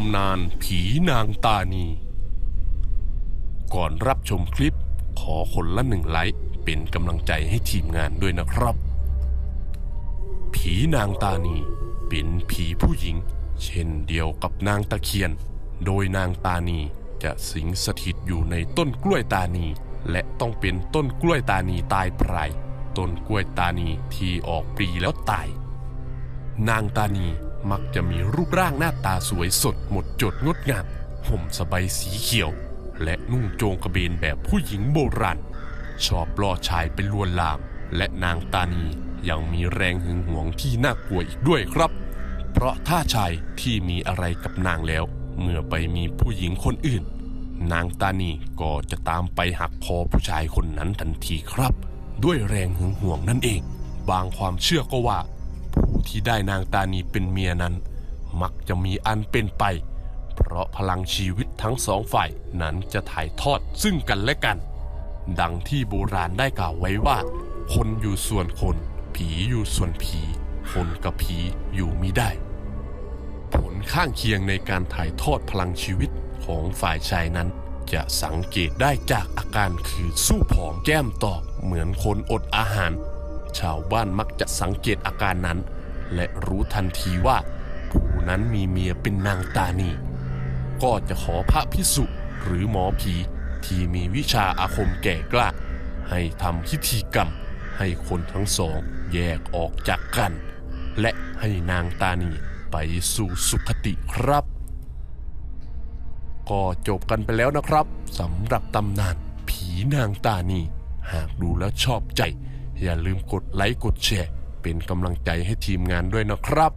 ำนานผีนางตานี ก่อนรับชมคลิปขอคนละหนึ่งไลค์เป็นกำลังใจให้ทีมงานด้วยนะครับ ผีนางตานีเป็นผีผู้หญิง เช่นเดียวกับนางตะเคียน โดยนางตานีจะสิงสถิตอยู่ในต้นกล้วยตานี และต้องเป็นต้นกล้วยตานีตายพรายต้นกล้วยตานีที่ออกปลีแล้วตาย นางตานี มักจะมีรูปร่างหน้าตาสวยสดหมดจดงดงามห่มสบายสีเขียว และนุ่งโจงกระเบนแบบผู้หญิงโบราณชอบล่อชายเป็นลวนลาม และนางตานียังมีแรงหึงหวงที่น่ากลัวอีกด้วยครับ เพราะถ้าชายที่มีอะไรกับนางแล้ว เมื่อไปมีผู้หญิงคนอื่น นางตานีก็จะตามไปหักคอผู้ชายคนนั้นทันทีครับ ด้วยแรงหึงหวงนั่นเอง บางความเชื่อก็ว่า ที่ได้นางตานีเป็นเมียนั้น มักจะมีอันเป็นไป เพราะพลังชีวิตทั้งสองฝ่ายนั้นจะถ่ายทอดซึ่งกันและกัน ดังที่โบราณได้กล่าวไว้ว่า คนอยู่ส่วนคน ผีอยู่ส่วนผี คนกับผีอยู่มิได้ ผลข้างเคียงในการถ่ายทอดพลังชีวิตของฝ่ายชายนั้นจะสังเกตได้จากอาการคือสู้ผอมแก้มตอบเหมือนคนอดอาหาร ชาวบ้านมักจะสังเกตอาการนั้น และรู้ทันทีว่า ผู้นั้นมีเมียเป็นนางตานี ก็จะขอพระพิสุหรือหมอผีที่มีวิชาอาคมแก่กล้า ให้ทำพิธีกรรม ให้คนทั้งสองแยกออกจากกัน และให้นางตานีไปสู่สุคติครับ ก็จบกันไปแล้วนะครับสำหรับตำนานผีนางตานี หากดูแล้วชอบใจ อย่าลืมกดไลค์กดแชร์ เป็นกำลังใจให้ทีมงานด้วยนะครับ